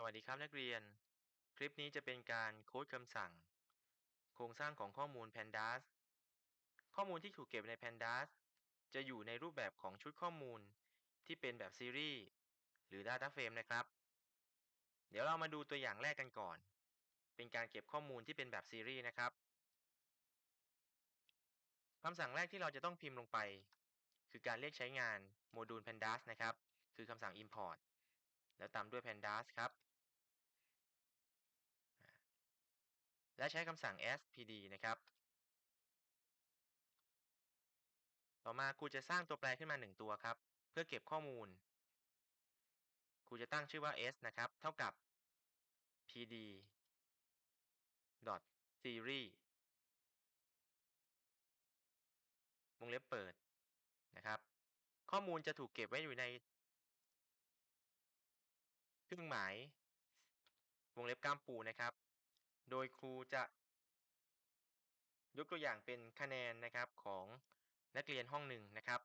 สวัสดีครับนักเรียน คลิปนี้จะเป็นการโค้ดคำสั่ง โครงสร้างของข้อมูล Pandas ข้อมูลที่ถูกเก็บใน Pandas จะอยู่ในรูปแบบของชุดข้อมูลที่เป็นแบบซีรีส์หรือ Data Frame นะครับ เดี๋ยวเรามาดูตัวอย่างแรกกันก่อน เป็นการเก็บข้อมูลที่เป็นแบบซีรีส์นะครับคำสั่งแรกที่เราจะต้องพิมพ์ลงไป คือการเรียกใช้งานโมดูล Pandas นะครับ คือคำสั่ง import แล้วตามด้วย Pandas ครับ และใช้คำสั่ง std นะครับ ต่อมาครูจะสร้างตัวแปรขึ้นมาหนึ่งตัวครับ เพื่อเก็บข้อมูลครูจะตั้งชื่อว่า s นะครับ เท่ากับ pd series วงเล็บเปิดนะครับ ข้อมูลจะถูกเก็บไว้อยู่ในเครื่องหมายวงเล็บกล้ามปูนะครับ โดยครูจะยกตัวอย่างเป็นคะแนนนะครับของนักเรียนห้องหนึ่งนะครับ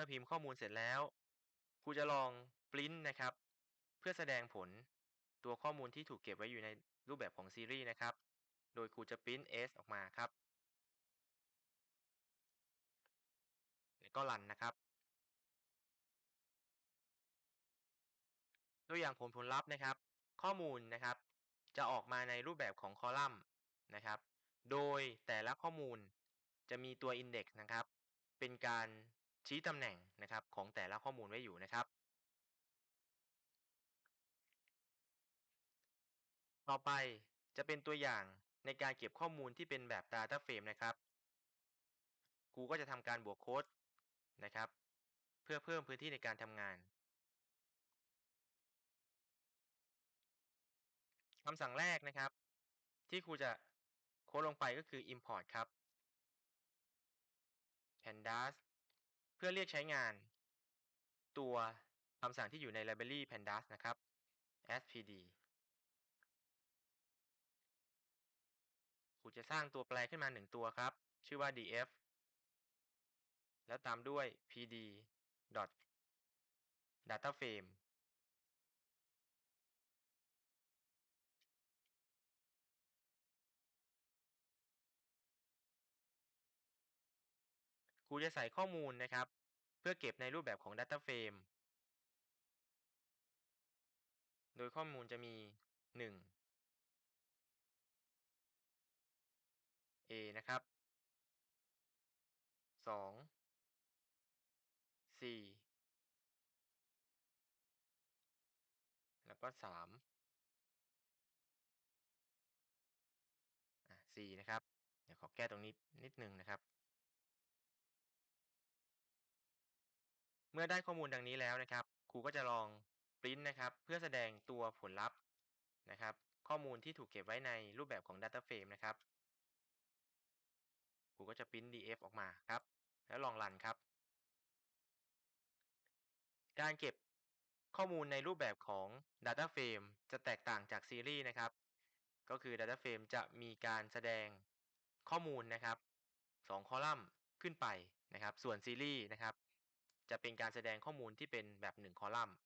มื่อพิมพ์ข้อมูลเสร็จแล้วครูจะลองปริ้นนะครับ เพื่อแสดงผลตัวข้อมูลที่ถูกเก็บไว้อยู่ในรูปแบบของซีรีส์นะครับ โดยครูจะปริ้น s ออกมาครับแล้วก็รันนะครับ ตัวอย่างผลผลลัพธ์นะครับ ข้อมูลนะครับ จะออกมาในรูปแบบของคอลัมน์นะครับ โดยแต่ละข้อมูลจะมีตัว index นะครับ เป็นการ ชี้ตำแหน่งนะครับของแต่ละข้อมูลไว้อยู่นะครับ ต่อไปจะเป็นตัวอย่างในการเก็บข้อมูลที่เป็นแบบ Data Frame นะครับครูก็จะทำการบวกโค้ดนะครับ เพื่อเพิ่มพื้นที่ในการทำงานคำสั่งแรกนะครับ ที่ครูจะโค้ดลงไปก็คือ import ครับ pandas เพื่อเรียกใช้งาน ตัวคำสั่งที่อยู่ใน library pandas นะครับ spd ครูจะสร้างตัวแปรขึ้นมาหนึ่งตัวครับ ชื่อว่า df แล้วตามด้วย pd data frame ครูจะใส่ข้อมูลนะครับ เพื่อเก็บในรูปแบบของ Data Frame โดยข้อมูลจะมี 1 A นะครับ 2 4แล้วก็3อะ4นะครับ เดี๋ยวขอแก้ตรงนี้นิดนึงนะครับ มื่อได้ข้อมูลดังนี้แล้วนะครับ ครูก็จะลองปริ้นนะครับ เพื่อแสดงตัวผลลัพธ์นะครับ ข้อมูลที่ถูกเก็บไว้ในรูปแบบของ Data Frame นะครับ ครูก็จะปริ้น df ออกมาครับ แล้วลองรันครับ การเก็บข้อมูลในรูปแบบของ Data Frame จะแตกต่างจากซีรีส์นะครับ ก็คือ Data Frame จะมีการแสดงข้อมูลนะครับ2คอลัมน์ขึ้นไปนะครับ ส่วนซีรีส์นะครับ จะเป็นการแสดงข้อมูลที่เป็นแบบ 1 คอลัมน์